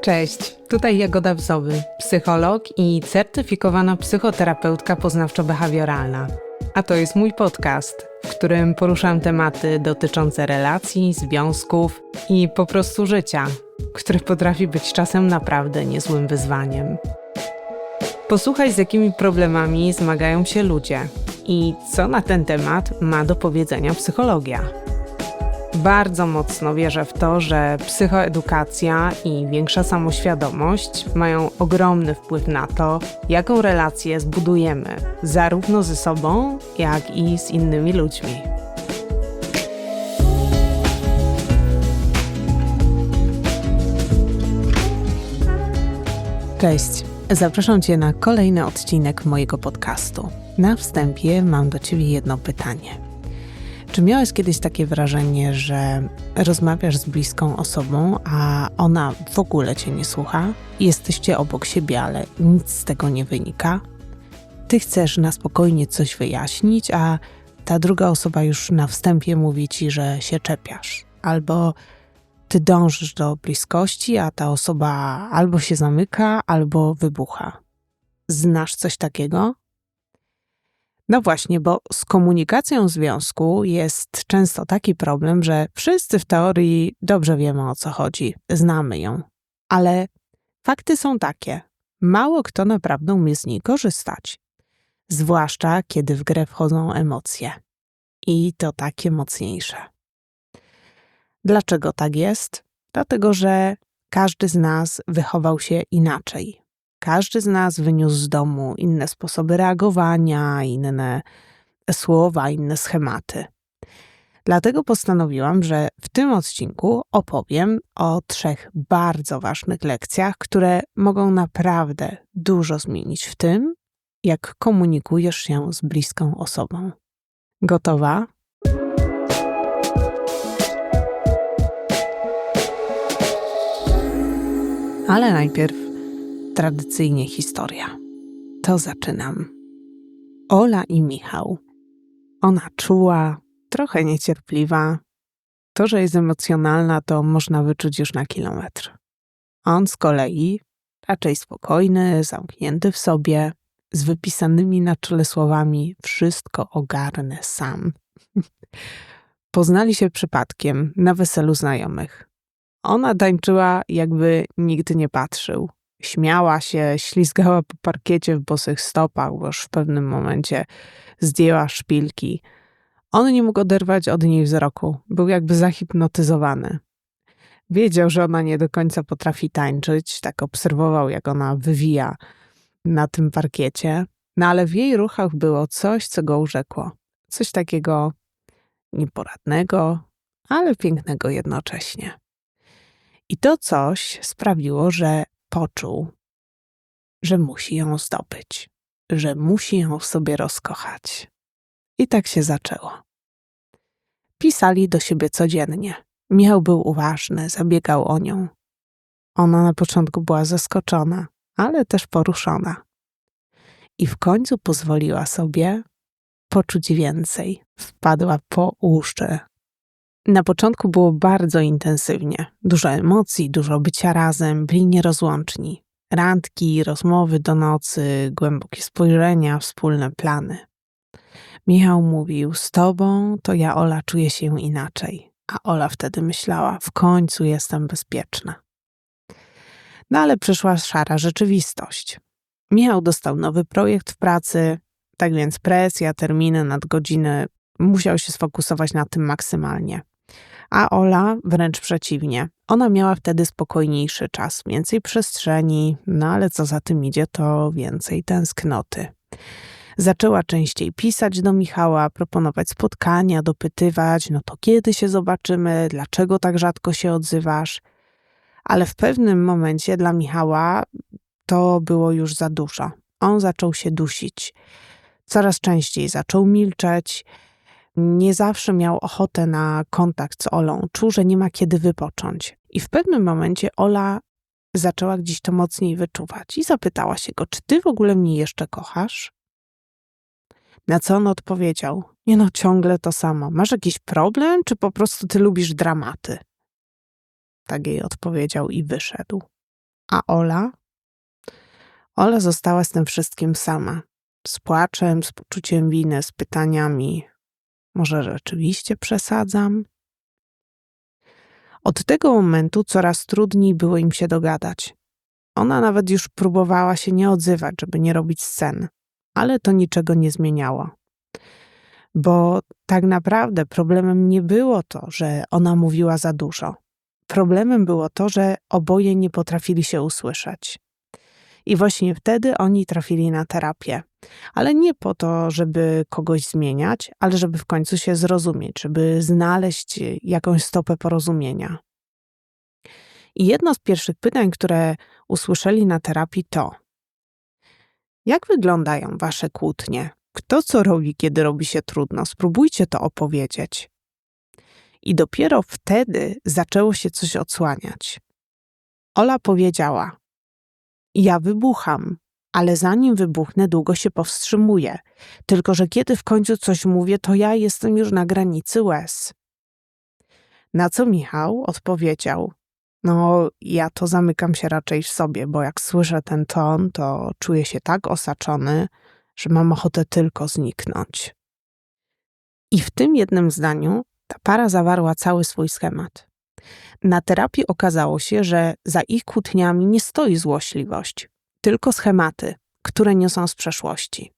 Cześć, tutaj Jagoda Wzowy, psycholog i certyfikowana psychoterapeutka poznawczo-behawioralna. A to jest mój podcast, w którym poruszam tematy dotyczące relacji, związków i po prostu życia, które potrafi być czasem naprawdę niezłym wyzwaniem. Posłuchaj, z jakimi problemami zmagają się ludzie i co na ten temat ma do powiedzenia psychologia. Bardzo mocno wierzę w to, że psychoedukacja i większa samoświadomość mają ogromny wpływ na to, jaką relację zbudujemy, zarówno ze sobą, jak i z innymi ludźmi. Cześć, zapraszam Cię na kolejny odcinek mojego podcastu. Na wstępie mam do Ciebie jedno pytanie. Czy miałeś kiedyś takie wrażenie, że rozmawiasz z bliską osobą, a ona w ogóle cię nie słucha? Jesteście obok siebie, ale nic z tego nie wynika? Ty chcesz na spokojnie coś wyjaśnić, a ta druga osoba już na wstępie mówi ci, że się czepiasz. Albo ty dążysz do bliskości, a ta osoba albo się zamyka, albo wybucha. Znasz coś takiego? No właśnie, bo z komunikacją związku jest często taki problem, że wszyscy w teorii dobrze wiemy o co chodzi, znamy ją. Ale fakty są takie: mało kto naprawdę umie z niej korzystać. Zwłaszcza kiedy w grę wchodzą emocje. I to takie mocniejsze. Dlaczego tak jest? Dlatego, że każdy z nas wychował się inaczej. Każdy z nas wyniósł z domu inne sposoby reagowania, inne słowa, inne schematy. Dlatego postanowiłam, że w tym odcinku opowiem o trzech bardzo ważnych lekcjach, które mogą naprawdę dużo zmienić w tym, jak komunikujesz się z bliską osobą. Gotowa? Ale najpierw tradycyjnie historia. To zaczynam. Ola i Michał. Ona czuła, trochę niecierpliwa. To, że jest emocjonalna, to można wyczuć już na kilometr. On z kolei raczej spokojny, zamknięty w sobie, z wypisanymi na czele słowami: Wszystko ogarnę sam. Poznali się przypadkiem na weselu znajomych. Ona tańczyła, jakby nigdy nie patrzył. Śmiała się, ślizgała po parkiecie w bosych stopach, bo już w pewnym momencie zdjęła szpilki. On nie mógł oderwać od niej wzroku. Był jakby zahipnotyzowany. Wiedział, że ona nie do końca potrafi tańczyć, tak obserwował, jak ona wywija na tym parkiecie. No ale w jej ruchach było coś, co go urzekło. Coś takiego nieporadnego, ale pięknego jednocześnie. I to coś sprawiło, że poczuł, że musi ją zdobyć, że musi ją sobie rozkochać. I tak się zaczęło. Pisali do siebie codziennie. Michał był uważny, zabiegał o nią. Ona na początku była zaskoczona, ale też poruszona. I w końcu pozwoliła sobie poczuć więcej. Wpadła po uszy na początku było bardzo intensywnie. Dużo emocji, dużo bycia razem, byli nierozłączni. Randki, rozmowy do nocy, głębokie spojrzenia, wspólne plany. Michał mówił: Z tobą to ja, Ola, czuję się inaczej. A Ola wtedy myślała: W końcu jestem bezpieczna. No ale przyszła szara rzeczywistość. Michał dostał nowy projekt w pracy, tak więc presja, terminy, nadgodziny, musiał się sfokusować na tym maksymalnie. A Ola wręcz przeciwnie. Ona miała wtedy spokojniejszy czas, więcej przestrzeni, no ale co za tym idzie, to więcej tęsknoty. Zaczęła częściej pisać do Michała, proponować spotkania, dopytywać, no to kiedy się zobaczymy, dlaczego tak rzadko się odzywasz. Ale w pewnym momencie dla Michała to było już za dużo. On zaczął się dusić. Coraz częściej zaczął milczeć, nie zawsze miał ochotę na kontakt z Olą, czuł, że nie ma kiedy wypocząć. I w pewnym momencie Ola zaczęła gdzieś to mocniej wyczuwać i zapytała się go, czy ty w ogóle mnie jeszcze kochasz? Na co on odpowiedział: Nie no, ciągle to samo. Masz jakiś problem, czy po prostu ty lubisz dramaty? Tak jej odpowiedział i wyszedł. A Ola? Ola została z tym wszystkim sama. Z płaczem, z poczuciem winy, z pytaniami: może rzeczywiście przesadzam? Od tego momentu coraz trudniej było im się dogadać. Ona nawet już próbowała się nie odzywać, żeby nie robić scen, ale to niczego nie zmieniało. Bo tak naprawdę problemem nie było to, że ona mówiła za dużo. Problemem było to, że oboje nie potrafili się usłyszeć. I właśnie wtedy oni trafili na terapię. Ale nie po to, żeby kogoś zmieniać, ale żeby w końcu się zrozumieć, żeby znaleźć jakąś stopę porozumienia. I jedno z pierwszych pytań, które usłyszeli na terapii, to: Jak wyglądają wasze kłótnie? Kto co robi, kiedy robi się trudno? Spróbujcie to opowiedzieć. I dopiero wtedy zaczęło się coś odsłaniać. Ola powiedziała: Ja wybucham, ale zanim wybuchnę, długo się powstrzymuję. Tylko, że kiedy w końcu coś mówię, to ja jestem już na granicy łez. Na co Michał odpowiedział: No, ja to zamykam się raczej w sobie, bo jak słyszę ten ton, to czuję się tak osaczony, że mam ochotę tylko zniknąć. I w tym jednym zdaniu ta para zawarła cały swój schemat. Na terapii okazało się, że za ich kłótniami nie stoi złośliwość, tylko schematy, które niosą z przeszłości.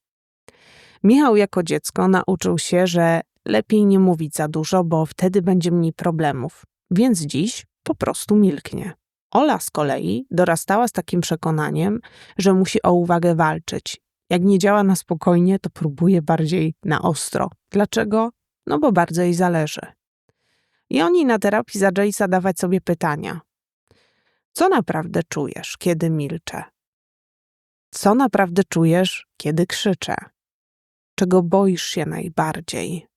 Michał jako dziecko nauczył się, że lepiej nie mówić za dużo, bo wtedy będzie mniej problemów, więc dziś po prostu milknie. Ola z kolei dorastała z takim przekonaniem, że musi o uwagę walczyć. Jak nie działa na spokojnie, to próbuje bardziej na ostro. Dlaczego? No bo bardzo jej zależy. I oni na terapii zaczęli zadawać sobie pytania. Co naprawdę czujesz, kiedy milczę? Co naprawdę czujesz, kiedy krzyczę? Czego boisz się najbardziej?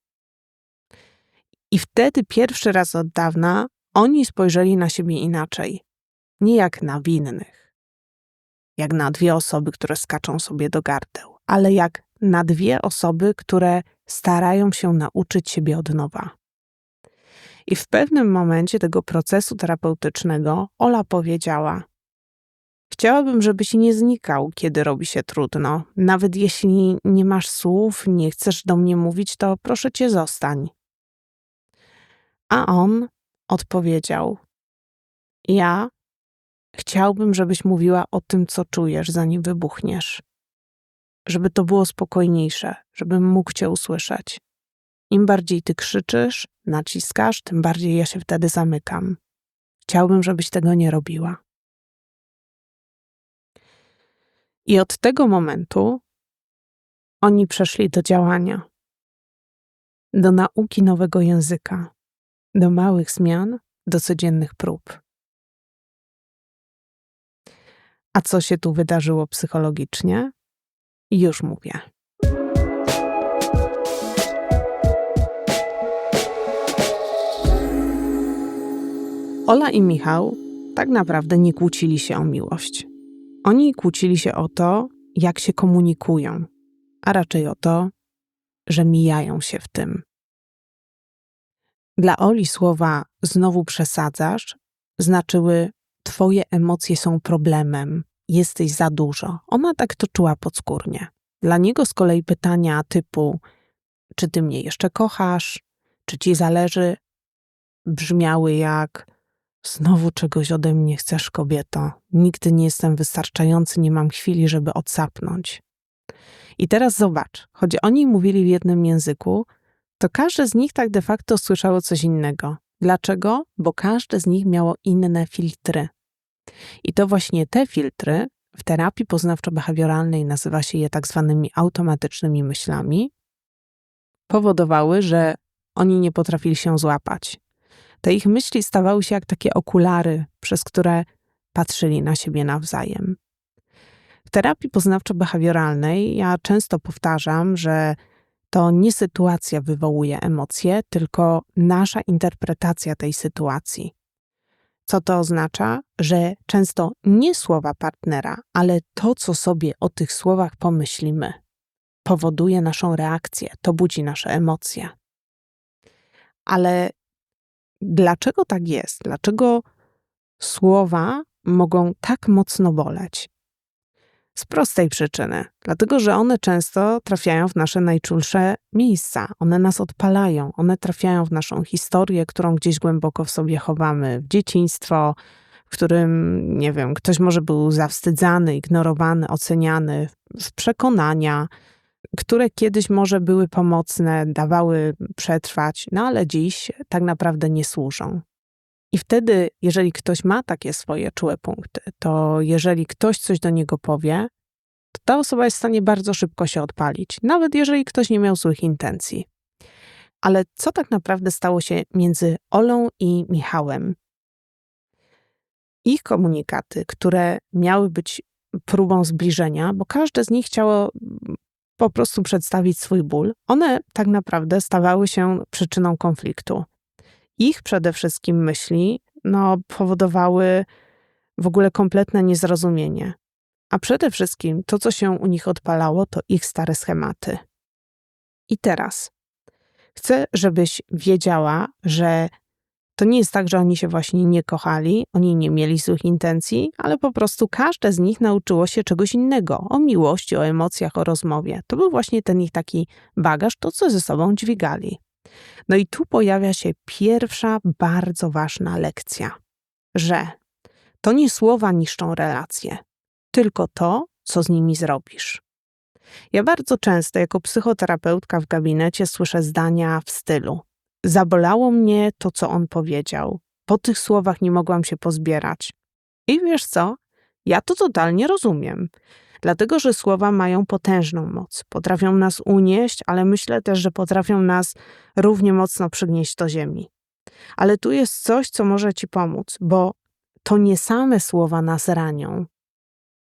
I wtedy pierwszy raz od dawna oni spojrzeli na siebie inaczej. Nie jak na winnych, jak na dwie osoby, które skaczą sobie do gardeł, ale jak na dwie osoby, które starają się nauczyć siebie od nowa. I w pewnym momencie tego procesu terapeutycznego Ola powiedziała: Chciałabym, żebyś nie znikał, kiedy robi się trudno. Nawet jeśli nie masz słów, nie chcesz do mnie mówić, to proszę cię zostań. A on odpowiedział: Ja chciałbym, żebyś mówiła o tym, co czujesz, zanim wybuchniesz. Żeby to było spokojniejsze, żebym mógł cię usłyszeć. Im bardziej ty krzyczysz, naciskasz, tym bardziej ja się wtedy zamykam. Chciałbym, żebyś tego nie robiła. I od tego momentu oni przeszli do działania, do nauki nowego języka, do małych zmian, do codziennych prób. A co się tu wydarzyło psychologicznie? Już mówię. Ola i Michał tak naprawdę nie kłócili się o miłość. Oni kłócili się o to, jak się komunikują, a raczej o to, że mijają się w tym. Dla Oli słowa znowu przesadzasz znaczyły Twoje emocje są problemem, jesteś za dużo. Ona tak to czuła podskórnie. Dla niego z kolei pytania typu: Czy ty mnie jeszcze kochasz? Czy ci zależy? brzmiały jak: Znowu czegoś ode mnie chcesz, kobieto. Nigdy nie jestem wystarczający, nie mam chwili, żeby odsapnąć. I teraz zobacz, choć oni mówili w jednym języku, to każde z nich tak de facto słyszało coś innego. Dlaczego? Bo każde z nich miało inne filtry. I to właśnie te filtry w terapii poznawczo-behawioralnej nazywa się je tak zwanymi automatycznymi myślami, powodowały, że oni nie potrafili się złapać. Te ich myśli stawały się jak takie okulary, przez które patrzyli na siebie nawzajem. W terapii poznawczo-behawioralnej ja często powtarzam, że to nie sytuacja wywołuje emocje, tylko nasza interpretacja tej sytuacji. Co to oznacza? Że często nie słowa partnera, ale to, co sobie o tych słowach pomyślimy, powoduje naszą reakcję, to budzi nasze emocje. Ale dlaczego tak jest? Dlaczego słowa mogą tak mocno boleć? Z prostej przyczyny, dlatego że one często trafiają w nasze najczulsze miejsca. One nas odpalają, one trafiają w naszą historię, którą gdzieś głęboko w sobie chowamy, w dzieciństwo, w którym, nie wiem, ktoś może był zawstydzany, ignorowany, oceniany, w przekonania, które kiedyś może były pomocne, dawały przetrwać, no ale dziś tak naprawdę nie służą. I wtedy, jeżeli ktoś ma takie swoje czułe punkty, to jeżeli ktoś coś do niego powie, to ta osoba jest w stanie bardzo szybko się odpalić, nawet jeżeli ktoś nie miał złych intencji. Ale co tak naprawdę stało się między Olą i Michałem? Ich komunikaty, które miały być próbą zbliżenia, bo każde z nich chciało po prostu przedstawić swój ból, one tak naprawdę stawały się przyczyną konfliktu ich przede wszystkim myśli no, powodowały w ogóle kompletne niezrozumienie. A przede wszystkim to, co się u nich odpalało, to ich stare schematy. I teraz chcę, żebyś wiedziała, że to nie jest tak, że oni się właśnie nie kochali, oni nie mieli złych intencji, ale po prostu każde z nich nauczyło się czegoś innego o miłości, o emocjach, o rozmowie. To był właśnie ten ich taki bagaż, to co ze sobą dźwigali. No i tu pojawia się pierwsza bardzo ważna lekcja, że to nie słowa niszczą relacje, tylko to, co z nimi zrobisz. Ja bardzo często jako psychoterapeutka w gabinecie słyszę zdania w stylu: Zabolało mnie to, co on powiedział. Po tych słowach nie mogłam się pozbierać. I wiesz co? Ja to totalnie rozumiem. Dlatego, że słowa mają potężną moc. Potrafią nas unieść, ale myślę też, że potrafią nas równie mocno przygnieść do ziemi. Ale tu jest coś, co może ci pomóc, bo to nie same słowa nas ranią,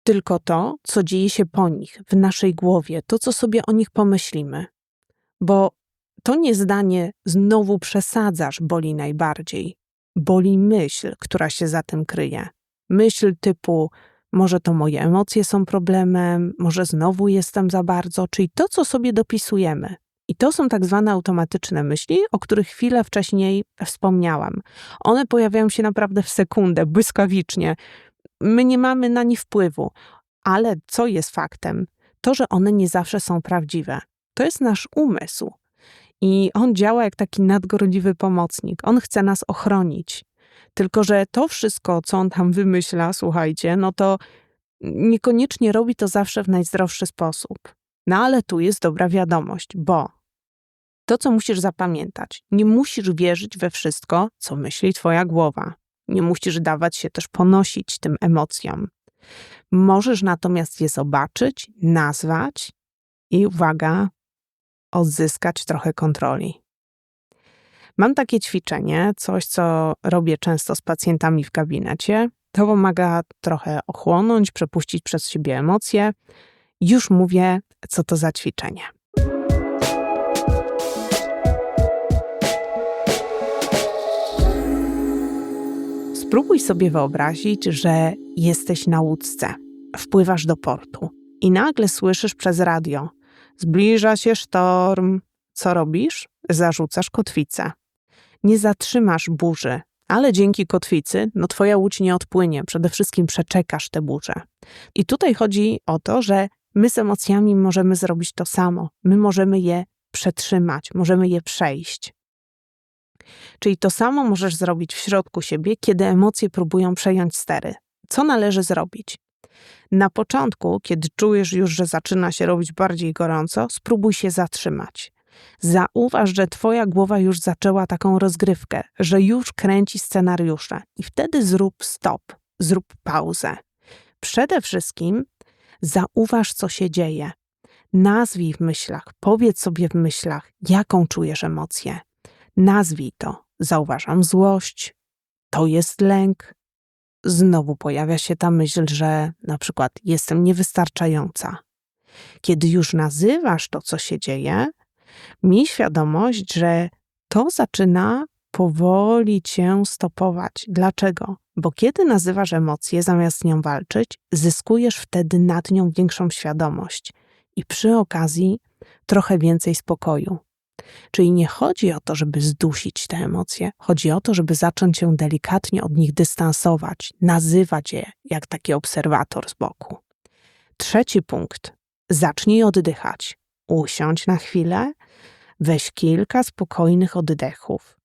tylko to, co dzieje się po nich, w naszej głowie, to, co sobie o nich pomyślimy. Bo to nie zdanie znowu przesadzasz boli najbardziej. Boli myśl, która się za tym kryje. Myśl typu może to moje emocje są problemem, może znowu jestem za bardzo, czyli to, co sobie dopisujemy. I to są tak zwane automatyczne myśli, o których chwilę wcześniej wspomniałam. One pojawiają się naprawdę w sekundę, błyskawicznie. My nie mamy na nie wpływu, ale co jest faktem? To, że one nie zawsze są prawdziwe. To jest nasz umysł. I on działa jak taki nadgorodziwy pomocnik. On chce nas ochronić. Tylko, że to wszystko, co on tam wymyśla, słuchajcie, no to niekoniecznie robi to zawsze w najzdrowszy sposób. No ale tu jest dobra wiadomość, bo to, co musisz zapamiętać, nie musisz wierzyć we wszystko, co myśli Twoja głowa. Nie musisz dawać się też ponosić tym emocjom. Możesz natomiast je zobaczyć, nazwać i uwaga, odzyskać trochę kontroli. Mam takie ćwiczenie, coś co robię często z pacjentami w gabinecie. To pomaga trochę ochłonąć, przepuścić przez siebie emocje. Już mówię, co to za ćwiczenie. Spróbuj sobie wyobrazić, że jesteś na łódce, wpływasz do portu i nagle słyszysz przez radio: Zbliża się sztorm. Co robisz? Zarzucasz kotwicę nie zatrzymasz burzy, ale dzięki kotwicy, no twoja łódź nie odpłynie, przede wszystkim przeczekasz tę burzę. I tutaj chodzi o to, że my z emocjami możemy zrobić to samo. My możemy je przetrzymać, możemy je przejść. Czyli to samo możesz zrobić w środku siebie, kiedy emocje próbują przejąć stery. Co należy zrobić? Na początku, kiedy czujesz już, że zaczyna się robić bardziej gorąco, spróbuj się zatrzymać. Zauważ, że twoja głowa już zaczęła taką rozgrywkę, że już kręci scenariusze i wtedy zrób stop, zrób pauzę. Przede wszystkim zauważ, co się dzieje. Nazwij w myślach, powiedz sobie w myślach, jaką czujesz emocję. Nazwij to. Zauważam złość, to jest lęk. Znowu pojawia się ta myśl, że na przykład jestem niewystarczająca. Kiedy już nazywasz to, co się dzieje, Miej świadomość, że to zaczyna powoli cię stopować. Dlaczego? Bo kiedy nazywasz emocję zamiast z nią walczyć, zyskujesz wtedy nad nią większą świadomość i przy okazji trochę więcej spokoju. Czyli nie chodzi o to, żeby zdusić te emocje, chodzi o to, żeby zacząć się delikatnie od nich dystansować, nazywać je jak taki obserwator z boku. Trzeci punkt. Zacznij oddychać. Usiądź na chwilę, weź kilka spokojnych oddechów.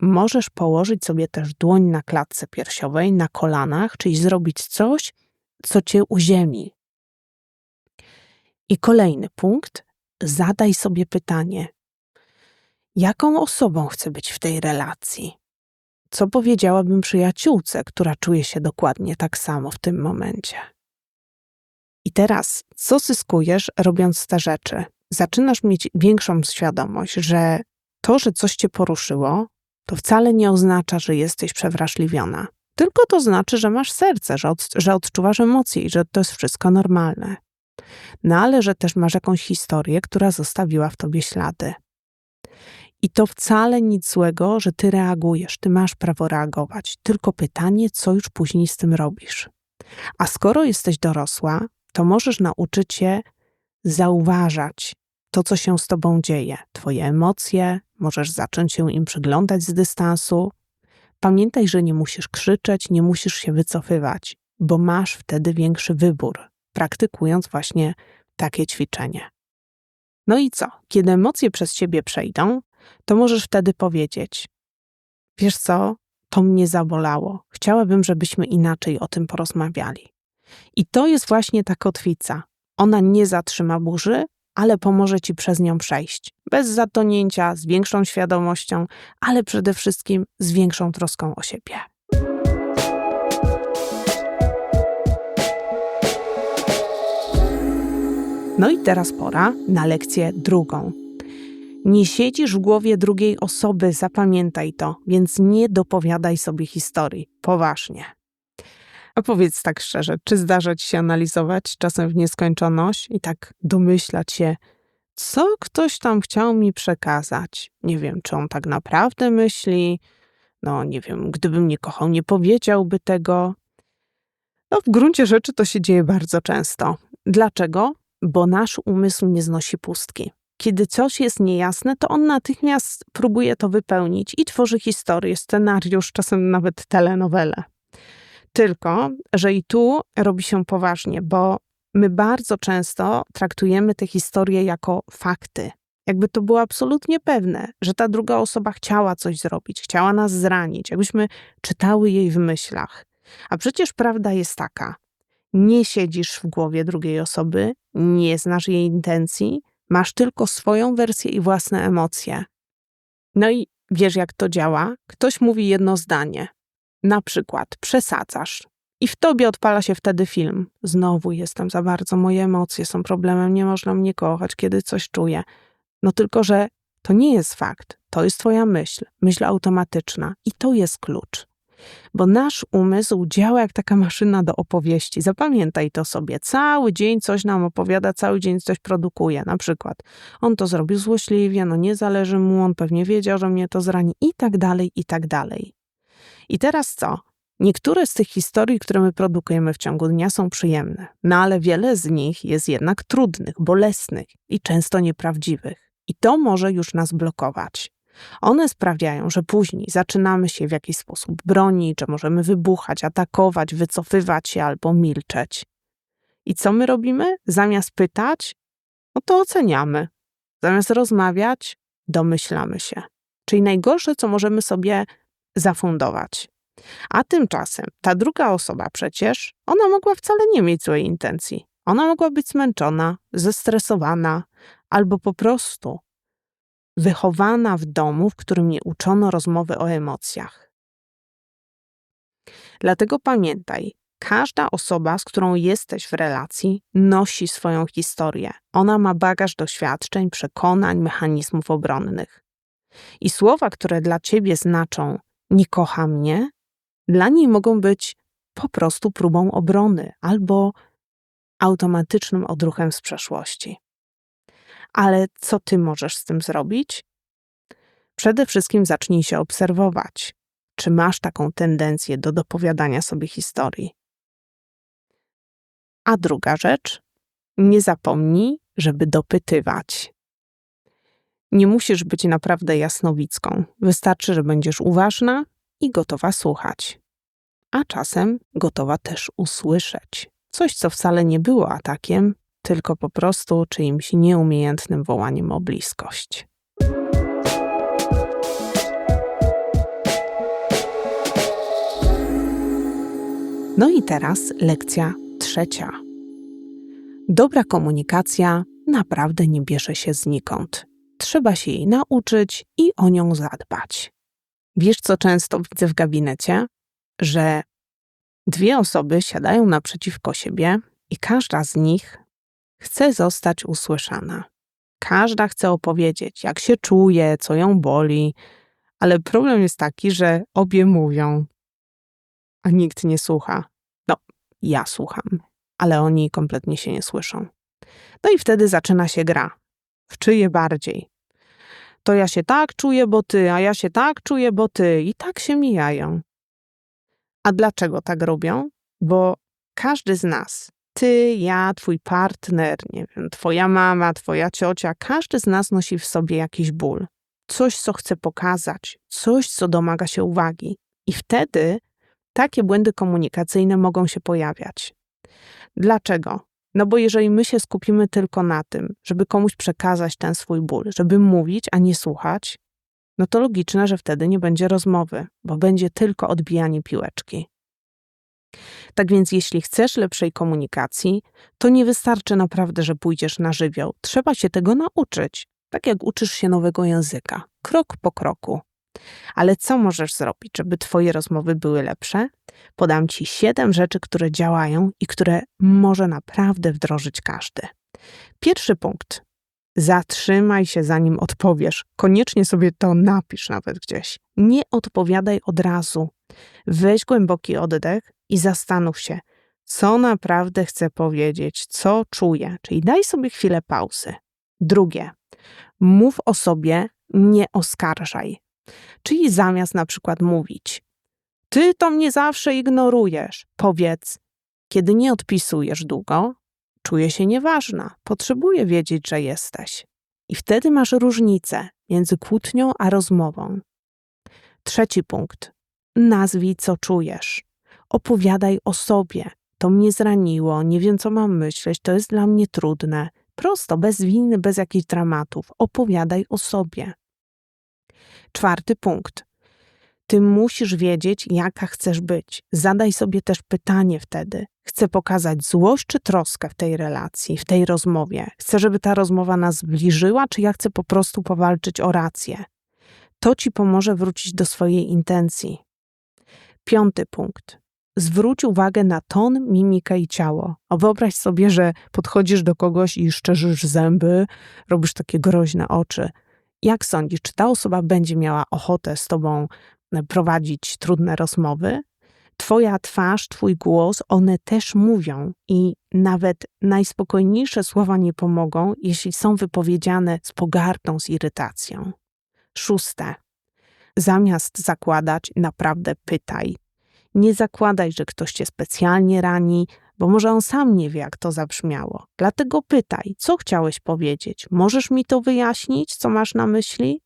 Możesz położyć sobie też dłoń na klatce piersiowej, na kolanach, czyli zrobić coś, co cię uziemi. I kolejny punkt. Zadaj sobie pytanie: jaką osobą chcę być w tej relacji? Co powiedziałabym przyjaciółce, która czuje się dokładnie tak samo w tym momencie? I teraz, co zyskujesz robiąc te rzeczy? Zaczynasz mieć większą świadomość, że to, że coś cię poruszyło, to wcale nie oznacza, że jesteś przewrażliwiona. Tylko to znaczy, że masz serce, że, od, że odczuwasz emocje i że to jest wszystko normalne. No ale że też masz jakąś historię, która zostawiła w tobie ślady. I to wcale nic złego, że ty reagujesz, ty masz prawo reagować. Tylko pytanie, co już później z tym robisz. A skoro jesteś dorosła, to możesz nauczyć się zauważać to, co się z tobą dzieje, twoje emocje, możesz zacząć się im przyglądać z dystansu. Pamiętaj, że nie musisz krzyczeć, nie musisz się wycofywać, bo masz wtedy większy wybór, praktykując właśnie takie ćwiczenie. No i co? Kiedy emocje przez ciebie przejdą, to możesz wtedy powiedzieć: Wiesz co, to mnie zabolało. Chciałabym, żebyśmy inaczej o tym porozmawiali. I to jest właśnie ta kotwica. Ona nie zatrzyma burzy, ale pomoże ci przez nią przejść. Bez zatonięcia, z większą świadomością, ale przede wszystkim z większą troską o siebie. No i teraz pora na lekcję drugą. Nie siedzisz w głowie drugiej osoby, zapamiętaj to, więc nie dopowiadaj sobie historii. Poważnie. A powiedz tak szczerze, czy zdarza ci się analizować czasem w nieskończoność i tak domyślać się, co ktoś tam chciał mi przekazać? Nie wiem, czy on tak naprawdę myśli. No, nie wiem, gdybym nie kochał, nie powiedziałby tego. No, w gruncie rzeczy to się dzieje bardzo często. Dlaczego? Bo nasz umysł nie znosi pustki. Kiedy coś jest niejasne, to on natychmiast próbuje to wypełnić i tworzy historię, scenariusz, czasem nawet telenowelę. Tylko, że i tu robi się poważnie, bo my bardzo często traktujemy te historie jako fakty. Jakby to było absolutnie pewne, że ta druga osoba chciała coś zrobić, chciała nas zranić, jakbyśmy czytały jej w myślach. A przecież prawda jest taka: nie siedzisz w głowie drugiej osoby, nie znasz jej intencji, masz tylko swoją wersję i własne emocje. No i wiesz, jak to działa? Ktoś mówi jedno zdanie, na przykład przesadzasz i w tobie odpala się wtedy film. Znowu jestem za bardzo, moje emocje są problemem, nie można mnie kochać, kiedy coś czuję. No tylko, że to nie jest fakt, to jest twoja myśl, myśl automatyczna i to jest klucz. Bo nasz umysł działa jak taka maszyna do opowieści. Zapamiętaj to sobie. Cały dzień coś nam opowiada, cały dzień coś produkuje. Na przykład, on to zrobił złośliwie, no nie zależy mu, on pewnie wiedział, że mnie to zrani, i tak dalej, i tak dalej. I teraz co? Niektóre z tych historii, które my produkujemy w ciągu dnia, są przyjemne, no ale wiele z nich jest jednak trudnych, bolesnych i często nieprawdziwych. I to może już nas blokować. One sprawiają, że później zaczynamy się w jakiś sposób bronić, że możemy wybuchać, atakować, wycofywać się albo milczeć. I co my robimy? Zamiast pytać, no to oceniamy. Zamiast rozmawiać, domyślamy się. Czyli najgorsze, co możemy sobie zafundować. A tymczasem ta druga osoba przecież, ona mogła wcale nie mieć złej intencji. Ona mogła być zmęczona, zestresowana, albo po prostu wychowana w domu, w którym nie uczono rozmowy o emocjach. Dlatego pamiętaj, każda osoba, z którą jesteś w relacji, nosi swoją historię. Ona ma bagaż doświadczeń, przekonań, mechanizmów obronnych. I słowa, które dla ciebie znaczą nie kocha mnie, dla niej mogą być po prostu próbą obrony albo automatycznym odruchem z przeszłości. Ale co ty możesz z tym zrobić? Przede wszystkim zacznij się obserwować. Czy masz taką tendencję do dopowiadania sobie historii? A druga rzecz, nie zapomnij, żeby dopytywać. Nie musisz być naprawdę jasnowicką. Wystarczy, że będziesz uważna i gotowa słuchać. A czasem gotowa też usłyszeć. Coś, co wcale nie było atakiem, tylko po prostu czyimś nieumiejętnym wołaniem o bliskość. No i teraz lekcja trzecia. Dobra komunikacja naprawdę nie bierze się znikąd. Trzeba się jej nauczyć i o nią zadbać. Wiesz, co często widzę w gabinecie? Że dwie osoby siadają naprzeciwko siebie i każda z nich chce zostać usłyszana. Każda chce opowiedzieć, jak się czuje, co ją boli, ale problem jest taki, że obie mówią, a nikt nie słucha. No, ja słucham, ale oni kompletnie się nie słyszą. No i wtedy zaczyna się gra. W czyje bardziej? To ja się tak czuję, bo ty, a ja się tak czuję, bo ty. I tak się mijają. A dlaczego tak robią? Bo każdy z nas, ty, ja, twój partner, nie wiem, twoja mama, twoja ciocia, każdy z nas nosi w sobie jakiś ból. Coś, co chce pokazać, coś, co domaga się uwagi. I wtedy takie błędy komunikacyjne mogą się pojawiać. Dlaczego? No bo jeżeli my się skupimy tylko na tym, żeby komuś przekazać ten swój ból, żeby mówić, a nie słuchać, no to logiczne, że wtedy nie będzie rozmowy, bo będzie tylko odbijanie piłeczki. Tak więc, jeśli chcesz lepszej komunikacji, to nie wystarczy naprawdę, że pójdziesz na żywioł. Trzeba się tego nauczyć, tak jak uczysz się nowego języka, krok po kroku. Ale co możesz zrobić, żeby Twoje rozmowy były lepsze? Podam Ci siedem rzeczy, które działają i które może naprawdę wdrożyć każdy. Pierwszy punkt. Zatrzymaj się, zanim odpowiesz. Koniecznie sobie to napisz nawet gdzieś. Nie odpowiadaj od razu. Weź głęboki oddech i zastanów się, co naprawdę chcę powiedzieć, co czuję, czyli daj sobie chwilę pauzy. Drugie, mów o sobie, nie oskarżaj. Czyli zamiast na przykład mówić, ty to mnie zawsze ignorujesz, powiedz, kiedy nie odpisujesz długo, czuję się nieważna, potrzebuję wiedzieć, że jesteś. I wtedy masz różnicę między kłótnią a rozmową. Trzeci punkt. Nazwij, co czujesz. Opowiadaj o sobie. To mnie zraniło, nie wiem, co mam myśleć, to jest dla mnie trudne. Prosto, bez winy, bez jakichś dramatów. Opowiadaj o sobie. Czwarty punkt. Ty musisz wiedzieć, jaka chcesz być. Zadaj sobie też pytanie wtedy. Chcę pokazać złość czy troskę w tej relacji, w tej rozmowie? Chcę, żeby ta rozmowa nas zbliżyła, czy ja chcę po prostu powalczyć o rację? To ci pomoże wrócić do swojej intencji. Piąty punkt. Zwróć uwagę na ton, mimikę i ciało. A wyobraź sobie, że podchodzisz do kogoś i szczerzysz zęby, robisz takie groźne oczy. Jak sądzisz, czy ta osoba będzie miała ochotę z tobą e, prowadzić trudne rozmowy? Twoja twarz, twój głos, one też mówią i nawet najspokojniejsze słowa nie pomogą, jeśli są wypowiedziane z pogardą, z irytacją. Szóste. Zamiast zakładać, naprawdę pytaj. Nie zakładaj, że ktoś cię specjalnie rani, bo może on sam nie wie, jak to zabrzmiało. Dlatego pytaj, co chciałeś powiedzieć? Możesz mi to wyjaśnić, co masz na myśli?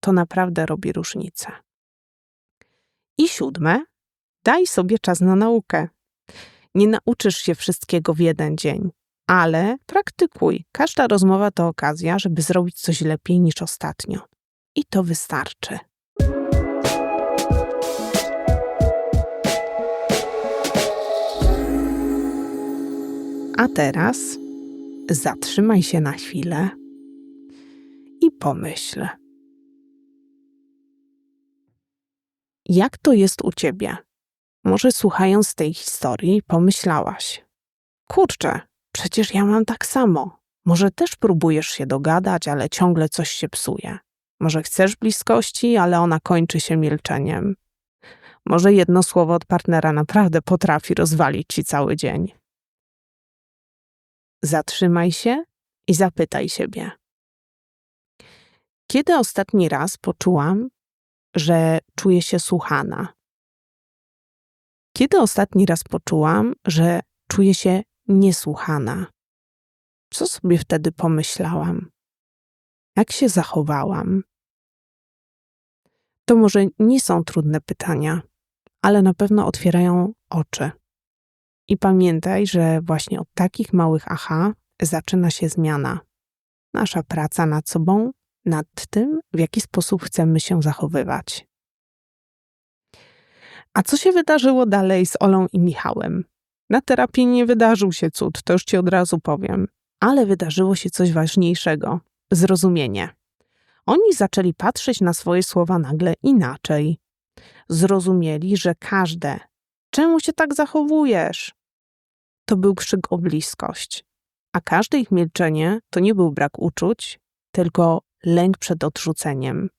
To naprawdę robi różnicę. I siódme, daj sobie czas na naukę. Nie nauczysz się wszystkiego w jeden dzień, ale praktykuj. Każda rozmowa to okazja, żeby zrobić coś lepiej niż ostatnio. I to wystarczy. A teraz zatrzymaj się na chwilę i pomyśl. Jak to jest u ciebie? Może słuchając tej historii pomyślałaś: Kurczę, przecież ja mam tak samo. Może też próbujesz się dogadać, ale ciągle coś się psuje. Może chcesz bliskości, ale ona kończy się milczeniem. Może jedno słowo od partnera naprawdę potrafi rozwalić ci cały dzień. Zatrzymaj się i zapytaj siebie. Kiedy ostatni raz poczułam, że czuję się słuchana? Kiedy ostatni raz poczułam, że czuję się niesłuchana? Co sobie wtedy pomyślałam? Jak się zachowałam? To może nie są trudne pytania, ale na pewno otwierają oczy. I pamiętaj, że właśnie od takich małych aha zaczyna się zmiana. Nasza praca nad sobą, nad tym, w jaki sposób chcemy się zachowywać. A co się wydarzyło dalej z Olą i Michałem? Na terapii nie wydarzył się cud, to już ci od razu powiem, ale wydarzyło się coś ważniejszego zrozumienie. Oni zaczęli patrzeć na swoje słowa nagle inaczej. Zrozumieli, że każde, czemu się tak zachowujesz? To był krzyk o bliskość. A każde ich milczenie to nie był brak uczuć, tylko lęk przed odrzuceniem.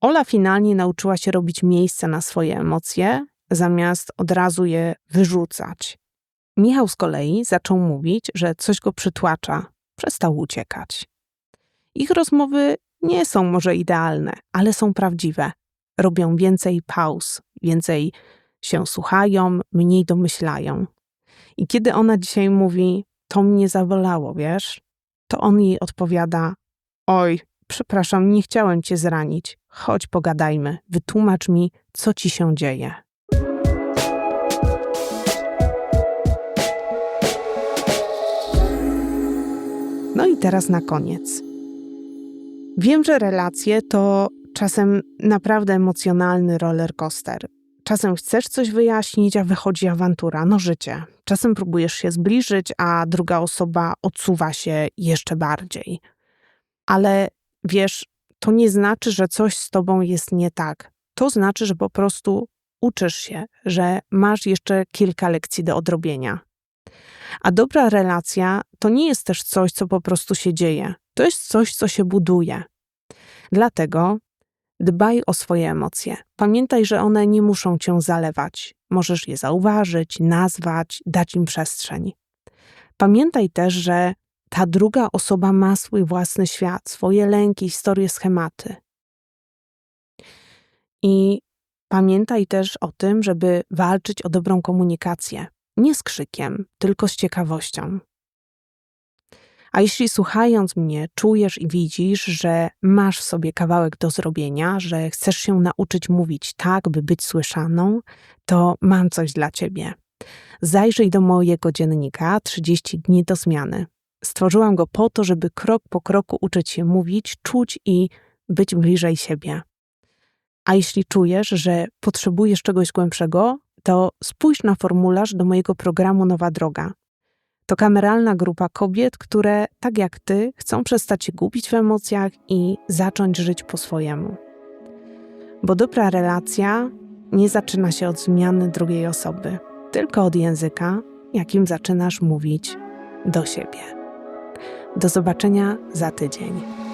Ola finalnie nauczyła się robić miejsce na swoje emocje, zamiast od razu je wyrzucać. Michał z kolei zaczął mówić, że coś go przytłacza, przestał uciekać. Ich rozmowy nie są może idealne, ale są prawdziwe. Robią więcej pauz, więcej się słuchają, mniej domyślają. I kiedy ona dzisiaj mówi, to mnie zabolało, wiesz, to on jej odpowiada: Oj, przepraszam, nie chciałem cię zranić. Chodź, pogadajmy, wytłumacz mi, co ci się dzieje. No i teraz na koniec. Wiem, że relacje to czasem naprawdę emocjonalny roller coaster. Czasem chcesz coś wyjaśnić, a wychodzi awantura, no życie. Czasem próbujesz się zbliżyć, a druga osoba odsuwa się jeszcze bardziej. Ale wiesz, to nie znaczy, że coś z tobą jest nie tak. To znaczy, że po prostu uczysz się, że masz jeszcze kilka lekcji do odrobienia. A dobra relacja to nie jest też coś, co po prostu się dzieje. To jest coś, co się buduje. Dlatego dbaj o swoje emocje. Pamiętaj, że one nie muszą cię zalewać. Możesz je zauważyć, nazwać, dać im przestrzeń. Pamiętaj też, że ta druga osoba ma swój własny świat, swoje lęki, historie, schematy. I pamiętaj też o tym, żeby walczyć o dobrą komunikację. Nie z krzykiem, tylko z ciekawością. A jeśli słuchając mnie czujesz i widzisz, że masz w sobie kawałek do zrobienia, że chcesz się nauczyć mówić tak, by być słyszaną, to mam coś dla ciebie. Zajrzyj do mojego dziennika 30 dni do zmiany. Stworzyłam go po to, żeby krok po kroku uczyć się mówić, czuć i być bliżej siebie. A jeśli czujesz, że potrzebujesz czegoś głębszego, to spójrz na formularz do mojego programu Nowa Droga. To kameralna grupa kobiet, które, tak jak ty, chcą przestać się gubić w emocjach i zacząć żyć po swojemu. Bo dobra relacja nie zaczyna się od zmiany drugiej osoby, tylko od języka, jakim zaczynasz mówić do siebie. Do zobaczenia za tydzień.